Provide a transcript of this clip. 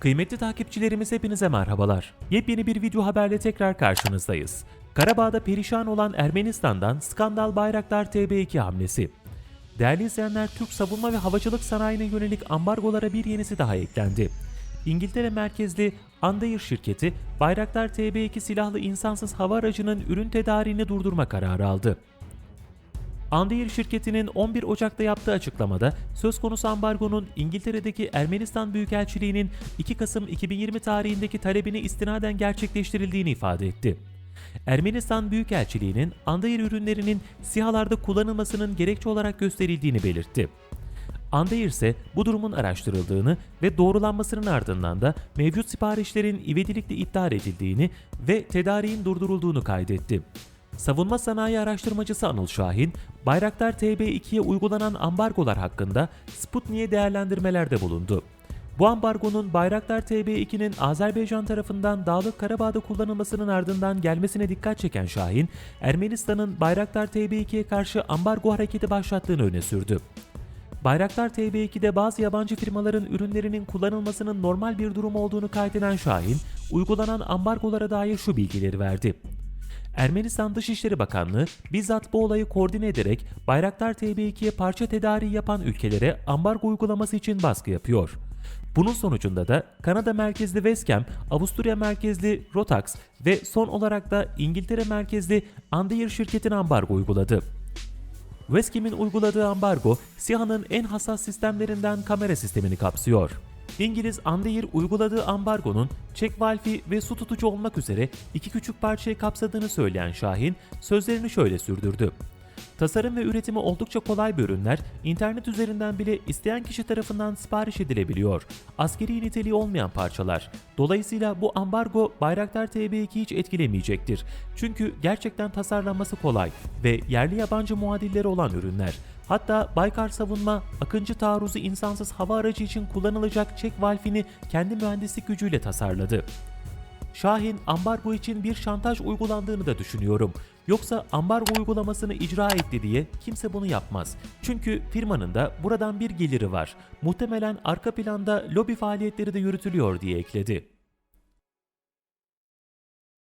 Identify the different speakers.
Speaker 1: Kıymetli takipçilerimiz hepinize merhabalar. Yepyeni bir video haberle tekrar karşınızdayız. Karabağ'da perişan olan Ermenistan'dan skandal Bayraktar TB2 hamlesi. Değerli izleyenler, Türk savunma ve havacılık sanayine yönelik ambargolara bir yenisi daha eklendi. İngiltere merkezli Andair şirketi Bayraktar TB2 silahlı insansız hava aracının ürün tedariğini durdurma kararı aldı. Andair şirketinin 11 Ocak'ta yaptığı açıklamada söz konusu ambargonun İngiltere'deki Ermenistan Büyükelçiliği'nin 2 Kasım 2020 tarihindeki talebine istinaden gerçekleştirildiğini ifade etti. Ermenistan Büyükelçiliği'nin Andair ürünlerinin sihalarda kullanılmasının gerekçe olarak gösterildiğini belirtti. Andair ise bu durumun araştırıldığını ve doğrulanmasının ardından da mevcut siparişlerin ivedilikle iptal edildiğini ve tedariğin durdurulduğunu kaydetti. Savunma sanayi araştırmacısı Anıl Şahin, Bayraktar TB2'ye uygulanan ambargolar hakkında Sputnik'e değerlendirmelerde bulundu. Bu ambargonun Bayraktar TB2'nin Azerbaycan tarafından Dağlık Karabağ'da kullanılmasının ardından gelmesine dikkat çeken Şahin, Ermenistan'ın Bayraktar TB2'ye karşı ambargo hareketi başlattığını öne sürdü. Bayraktar TB2'de bazı yabancı firmaların ürünlerinin kullanılmasının normal bir durum olduğunu kaydeden Şahin, uygulanan ambargolara dair şu bilgileri verdi. Ermenistan Dışişleri Bakanlığı bizzat bu olayı koordine ederek Bayraktar TB2'ye parça tedariği yapan ülkelere ambargo uygulaması için baskı yapıyor. Bunun sonucunda da Kanada merkezli Westcam, Avusturya merkezli Rotax ve son olarak da İngiltere merkezli Andair şirketine ambargo uyguladı. Westcam'in uyguladığı ambargo, SİHA'nın en hassas sistemlerinden kamera sistemini kapsıyor. İngiliz Andair uyguladığı ambargonun çek valfi ve su tutucu olmak üzere iki küçük parçayı kapsadığını söyleyen Şahin sözlerini şöyle sürdürdü. Tasarım ve üretimi oldukça kolay bir ürünler, internet üzerinden bile isteyen kişi tarafından sipariş edilebiliyor. Askeri niteliği olmayan parçalar. Dolayısıyla bu ambargo Bayraktar TB2 hiç etkilemeyecektir. Çünkü gerçekten tasarlanması kolay ve yerli yabancı muadilleri olan ürünler. Hatta Baykar Savunma, Akıncı taarruzu insansız hava aracı için kullanılacak çek valfini kendi mühendislik gücüyle tasarladı. Şahin ambargo için bir şantaj uygulandığını da düşünüyorum. Yoksa ambargo uygulamasını icra etti diye kimse bunu yapmaz. Çünkü firmanın da buradan bir geliri var. Muhtemelen arka planda lobi faaliyetleri de yürütülüyor diye ekledi.